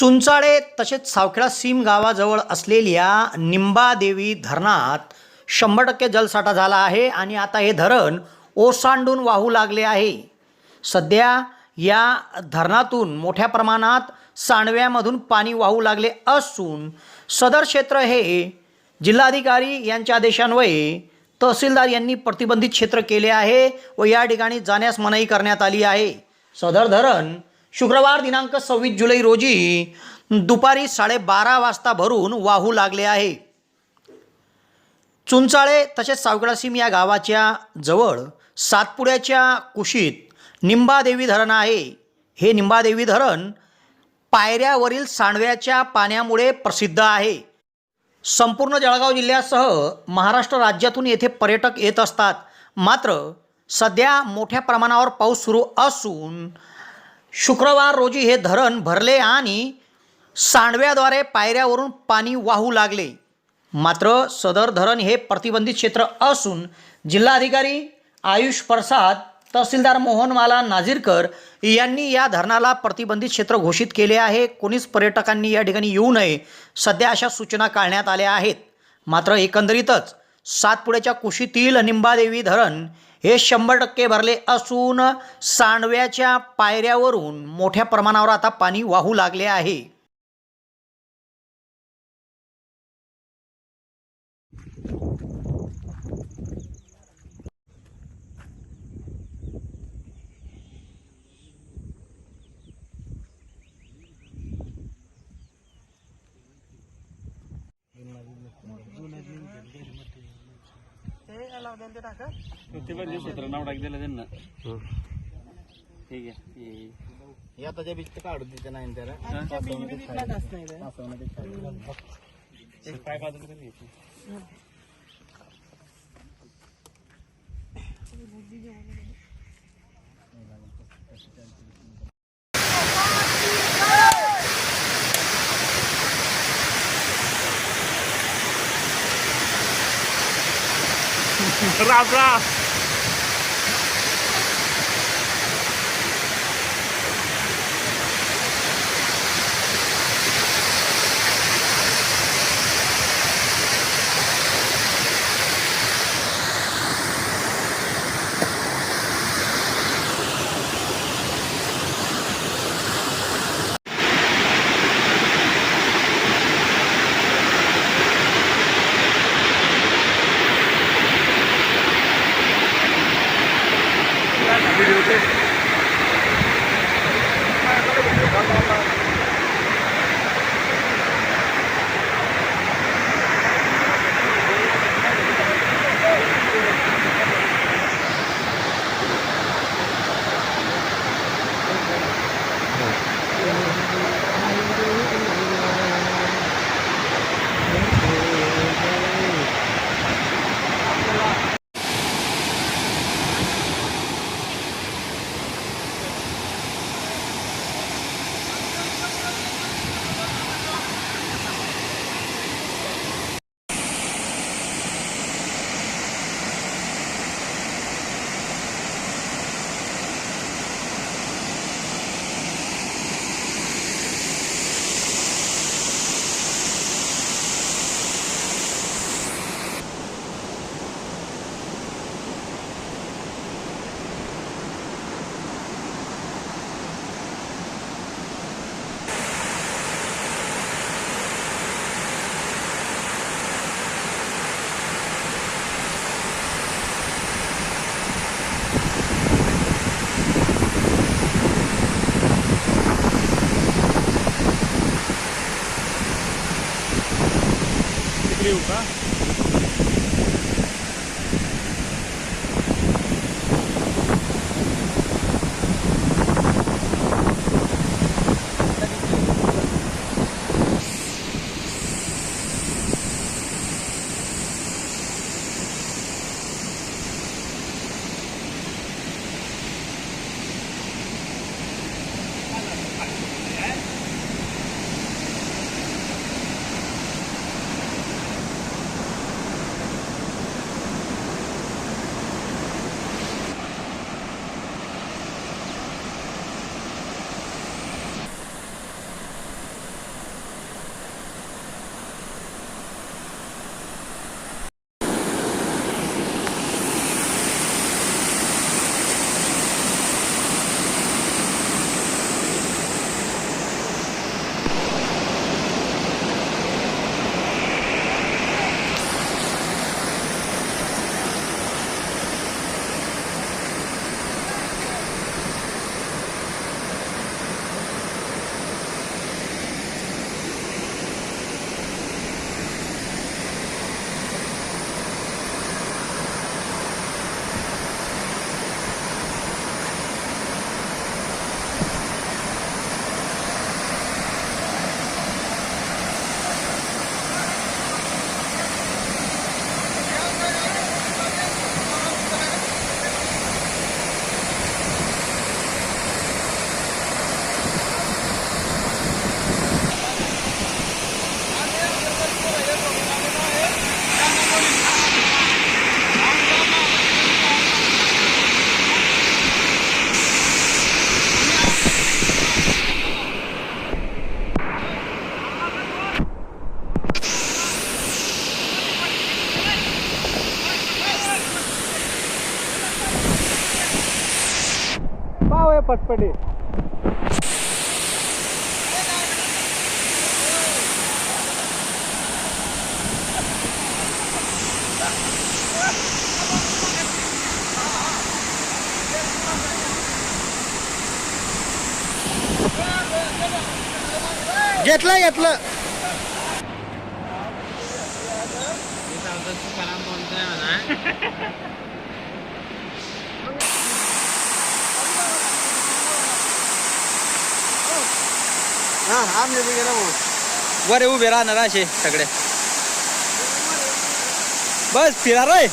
चुंचाळे तसेच सावखेडा सीम गावाजवळ असलेल्या निंबादेवी धरणात शंभर टक्के जलसाठा झाला आहे आणि आता हे धरण ओसांडून वाहू लागले आहे. सध्या या धरणातून मोठ्या प्रमाणात सांडव्यामधून पाणी वाहू लागले असून सदर क्षेत्र हे जिल्हाधिकारी यांच्या आदेशान्वये तहसीलदार यांनी प्रतिबंधित क्षेत्र केले आहे व या ठिकाणी जाण्यास मनाई करण्यात आली आहे. सदर धरण शुक्रवार दिनांक सव्वीस जुलै रोजी दुपारी साडेबारा वाजता भरून वाहू लागले आहे. चुंचाळे तसेच सावगडासीम या गावाच्या जवळ सातपुड्याच्या कुशीत निंबादेवी धरण आहे. हे निंबादेवी धरण पायऱ्यावरील सांडव्याच्या पाण्यामुळे प्रसिद्ध आहे. संपूर्ण जळगाव जिल्ह्यासह महाराष्ट्र राज्यातून येथे पर्यटक येत असतात. मात्र सध्या मोठ्या प्रमाणावर पाऊस सुरू असून शुक्रवार रोजी हे धरण भरले आणि सांडव्याद्वारे पायऱ्यावरून पाणी वाहू लागले. मात्र सदर धरण हे प्रतिबंधित क्षेत्र असून जिल्हाधिकारी आयुष प्रसाद तहसीलदार मोहनमाला नाझीरकर यांनी या धरणाला प्रतिबंधित क्षेत्र घोषित केले आहे. कोणीच पर्यटकांनी या ठिकाणी येऊ नये सध्या अशा सूचना काढण्यात आल्या आहेत. मात्र एकंदरीतच सातपुड्याच्या कुशीतील निंबादेवी धरण हे शंभर टक्के भरले असून सांडव्याच्या पायऱ्यावरून मोठ्या प्रमाणावर आता पाणी वाहू लागले आहे. ते पण सूत्र नाव टाक दिलं त्यांना ठीक आहे. हे- या त्याच्या बीच काढून तिथे नाही त्याला हे पाय tá? पटपटे घेतलं घेतलं. हा आमने बी गेला भाऊ बरे उभे राहणार असे सगळे बस फिरा रे